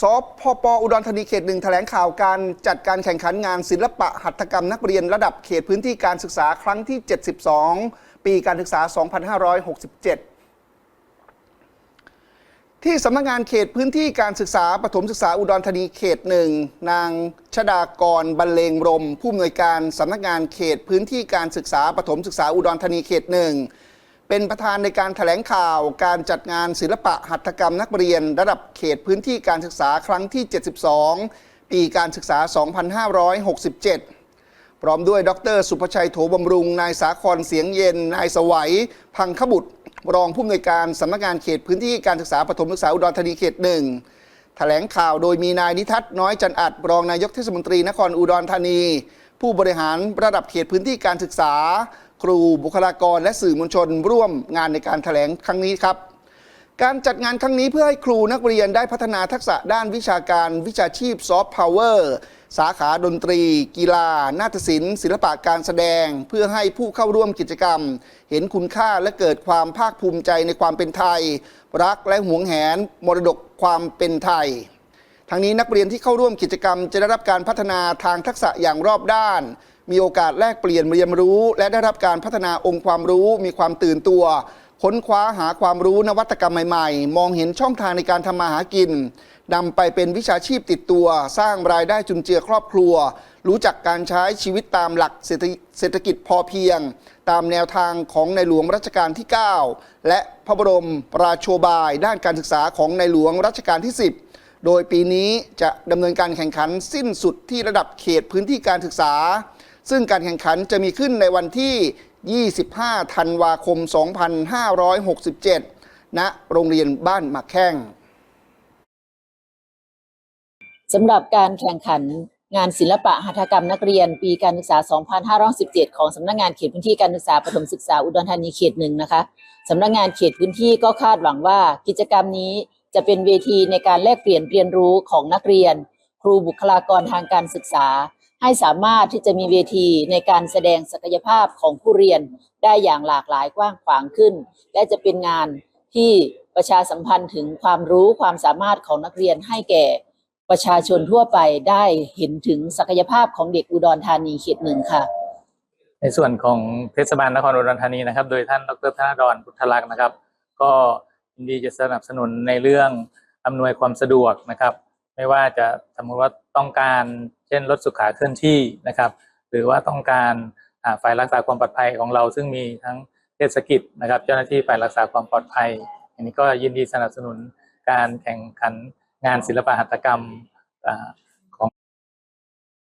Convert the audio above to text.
สพปอุดรธานีเขตหนึ่งแถลงข่าวการจัดการแข่งขันงานศิลปะหัตถกรรมนักเรียนระดับเขตพื้นที่การศึกษาครั้งที่ 72 ปีการศึกษา 2567ที่สำนักงานเขตพื้นที่การศึกษาปฐมศึกษาอุดรธานีเขตหนึ่งนางชดากรบรรเลงรม ผู้อำนวยการสำนักงานเขตพื้นที่การศึกษาปฐมศึกษาอุดรธานีเขตหนึ่ง เป็นประธานในการถแถลงข่าวการจัดงานศิลปะหัตถกรรมนักเรียน ระดับเขตพื้นที่การศึกษาครั้งที่ 72 ปีการศึกษา 2567 พร้อมด้วยดร สุภชัยโถบำรุง นายสาครเสียงเย็น นายสวัย พังขบุตร รองผู้อำนวยการสำนักงานเขตพื้นที่การศึกษาปฐมศึกษาอุดรธานีเขตหนึ่งแถลงข่าวโดยมีนายนิทัศน์น้อยจันอัดรองนายกเทศมนตรีนครอุดรธานี ผู้บริหารระดับเขตพื้นที่การศึกษา ครูบุคลากรและสื่อมวลชน ร่วมงานในการแถลงครั้งนี้ครับ การจัดงานครั้งนี้เพื่อให้ครูนักเรียนได้พัฒนาทักษะด้านวิชาการวิชาชีพซอฟต์พาวเวอร์สาขาดนตรี กีฬา นาฏศิลป์ ศิลปะการแสดง เพื่อให้ผู้เข้าร่วมกิจกรรม เห็นคุณค่าและเกิดความภาคภูมิใจในความเป็นไทย รักและหวงแหนมรดกความเป็นไทย ทั้งนี้นักเรียนที่เข้าร่วมกิจกรรม จะได้รับการพัฒนาทางทักษะอย่างรอบด้าน มีโอกาสแลกเปลี่ยนเรียนรู้ และได้รับการพัฒนาองค์ความรู้ มีความตื่นตัว ค้นคว้าหาความรู้นวัตกรรมใหม่ๆ มองเห็นช่องทางในการทำมาหากินนำไปเป็นวิชาชีพติดตัว สร้างรายได้จุนเจือครอบครัว รู้จักการใช้ชีวิตตามหลักเศรษฐเศรษฐกิจพอเพียง ตามแนวทางของในหลวงรัชกาลที่ 9 และพระบรมราโชบาย ด้านการศึกษาของในหลวงรัชกาลที่ 10 โดยปีนี้จะดำเนินการแข่งขันสิ้นสุดที่ระดับเขตพื้นที่การศึกษา ซึ่งการแข่งขันจะมีขึ้นในวันที่ 25 ธันวาคม 2567 ณ โรงเรียนบ้านหมักแข้งสำหรับการแข่งขันงานศิลปะหัตถกรรมนักเรียน ปีการศึกษา 2517 ของสำนักงานเขตพื้นที่การศึกษาปฐมศึกษาอุดรธานีเขตหนึ่งนะคะสำนักงานเขตพื้นที่ก็คาดหวังว่ากิจกรรมนี้ จะเป็นเวทีในการแลกเปลี่ยนเรียนรู้ของนักเรียน ครูบุคลากรทางการศึกษา ให้สามารถที่จะมีเวทีในการแสดงศักยภาพของผู้เรียนได้อย่างหลากหลายกว้างขวางขึ้น และจะเป็นงานที่ประชาสัมพันธ์ถึงความรู้ความสามารถของนักเรียนให้แก่ประชาชนทั่วไปได้เห็นถึงศักยภาพของเด็กอุดรธานีเขตหนึ่งค่ะ ในส่วนของเทศบาลนครอุดรธานีนะครับ โดยท่านดรธนดรพุทธลักษณ์นะครับ ก็ ยินดีจะสนับสนุนในเรื่องอำนวยความสะดวกนะครับ ไม่ว่าจะสมมติว่าต้องการเช่นรถสุขาเคลื่อนที่นะครับ หรือว่าต้องการฝ่ายรักษาความปลอดภัยของเรา ซึ่งมีทั้งเทศกิจนะครับ เจ้าหน้าที่ฝ่ายรักษาความปลอดภัย อันนี้ก็ยินดีสนับสนุนการแข่งขันงานศิลปหัตถกรรม